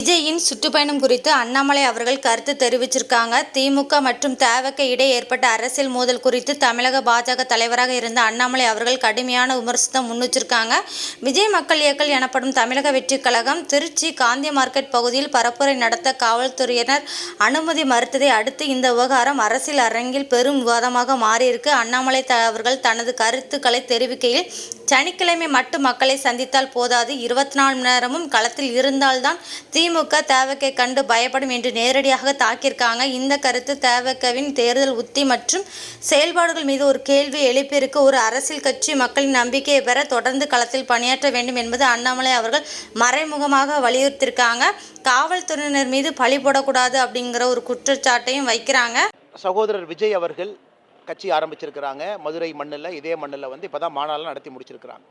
விஜயின் சுற்றுப்பயணம் குறித்து அண்ணாமலை அவர்கள் கருத்து தெரிவிச்சிருக்காங்க. திமுக மற்றும் தேவக்க இடையே ஏற்பட்ட அரசியல் மோதல் குறித்து தமிழக பாஜக தலைவராக இருந்த அண்ணாமலை அவர்கள் கடுமையான விமர்சனம் முன்வச்சிருக்காங்க. விஜய் மக்கள் இயக்கல் எனப்படும் தமிழக வெற்றிக் கழகம் திருச்சி காந்தி மார்க்கெட் பகுதியில் பரப்புரை நடத்த காவல்துறையினர் அனுமதி மறுத்ததை அடுத்து இந்த விவகாரம் அரசியல் அரங்கில் பெரும் விவாதமாக மாறியிருக்கு. அண்ணாமலை அவர்கள் தனது கருத்துக்களை தெரிவிக்கையில் சனிக்கிழமை மட்டும் மக்களை சந்தித்தால் போதாது. இருபத்தி நாலு மணி நேரமும் களத்தில் இருந்தால்தான் திமுக தேவக்கை கண்டு பயப்படும் என்று நேரடியாக தாக்கியிருக்காங்க. இந்த கருத்து தேவக்கவின் தேர்தல் உத்தி மற்றும் செயல்பாடுகள் மீது ஒரு கேள்வி எழுப்பியிருக்கு. ஒரு அரசியல் கட்சி மக்களின் நம்பிக்கையை பெற தொடர்ந்து களத்தில் பணியாற்ற வேண்டும் என்பது அண்ணாமலை அவர்கள் மறைமுகமாக வலியுறுத்தியிருக்காங்க. காவல்துறையினர் மீது பழி போடக்கூடாது அப்படிங்கிற ஒரு குற்றச்சாட்டையும் வைக்கிறாங்க. சகோதரர் விஜய் அவர்கள் கட்சி ஆரம்பிச்சிருக்கிறாங்க. மதுரை மண்ணில் இதே மண்ணில் வந்து இப்போ தான் மாநாளம் நடத்தி முடிச்சிருக்கிறாங்க.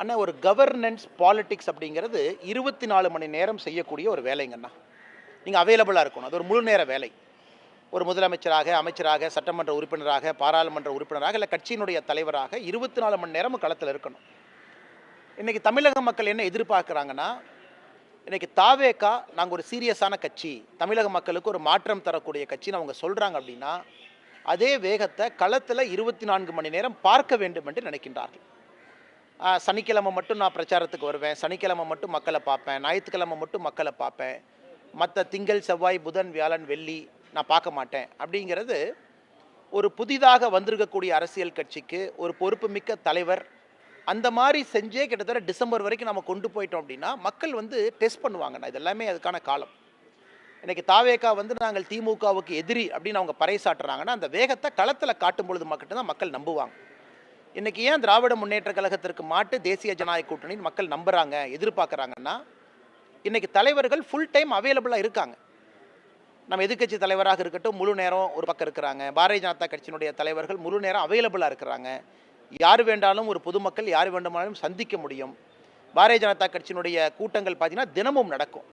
ஆனால் ஒரு கவர்னன்ஸ் பாலிட்டிக்ஸ் அப்படிங்கிறது இருபத்தி நாலு மணி நேரம் செய்யக்கூடிய ஒரு வேலைங்கண்ணா. நீங்கள் அவைலபிளாக இருக்கணும். அது ஒரு முழு நேர வேலை. ஒரு முதலமைச்சராக அமைச்சராக சட்டமன்ற உறுப்பினராக பாராளுமன்ற உறுப்பினராக இல்லை கட்சியினுடைய தலைவராக இருபத்தி நாலு மணி நேரமும் களத்தில் இருக்கணும். இன்றைக்கி தமிழக மக்கள் என்ன எதிர்பார்க்குறாங்கன்னா இன்றைக்கி தாவேக்கா நாங்கள் ஒரு சீரியஸான கட்சி. தமிழக மக்களுக்கு ஒரு மாற்றம் தரக்கூடிய கட்சின்னு அவங்க சொல்கிறாங்க அப்படின்னா அதே வேகத்தை களத்தில் இருபத்தி நான்கு மணி நேரம் பார்க்க வேண்டும் என்று நினைக்கின்றார்கள். சனிக்கிழமை மட்டும் நான் பிரச்சாரத்துக்கு வருவேன். சனிக்கிழமை மட்டும் மக்களை பார்ப்பேன். ஞாயிற்றுக்கிழமை மட்டும் மக்களை பார்ப்பேன். மற்ற திங்கள் செவ்வாய் புதன் வியாழன் வெள்ளி நான் பார்க்க மாட்டேன். அப்படிங்கிறது ஒரு புதிதாக வந்திருக்கக்கூடிய அரசியல் கட்சிக்கு ஒரு பொறுப்புமிக்க தலைவர் அந்த மாதிரி செஞ்சே கிட்டத்தட்ட டிசம்பர் வரைக்கும் நம்ம கொண்டு போயிட்டோம் அப்படின்னா மக்கள் வந்து டெஸ்ட் பண்ணுவாங்கண்ணா இது எல்லாமே அதுக்கான காலம். இன்றைக்கி தாவேக்கா வந்து நாங்கள் திமுகவுக்கு எதிரி அப்படின்னு அவங்க பறைசாட்டுறாங்கன்னா அந்த வேகத்தை களத்தில் காட்டும் பொழுது மட்டும்தான் மக்கள் நம்புவாங்க. இன்றைக்கி ஏன் திராவிட முன்னேற்ற கழகத்திற்கு மாட்டு தேசிய ஜனநாயக கூட்டணின்னு மக்கள் நம்புகிறாங்க எதிர்பார்க்குறாங்கன்னா இன்றைக்கி தலைவர்கள் ஃபுல் டைம் அவைலபிளாக இருக்காங்க. நம்ம எதிர்க்கட்சி தலைவராக இருக்கட்டும் முழு நேரம் ஒரு பக்கம் இருக்கிறாங்க. பாரதிய ஜனதா கட்சியினுடைய தலைவர்கள் முழு நேரம் அவைலபிளாக இருக்கிறாங்க. யார் வேண்டாலும் ஒரு பொதுமக்கள் யார் வேண்டுமானாலும் சந்திக்க முடியும். பாரதிய ஜனதா கட்சியினுடைய கூட்டங்கள் பார்த்தீங்கன்னா தினமும் நடக்கும்.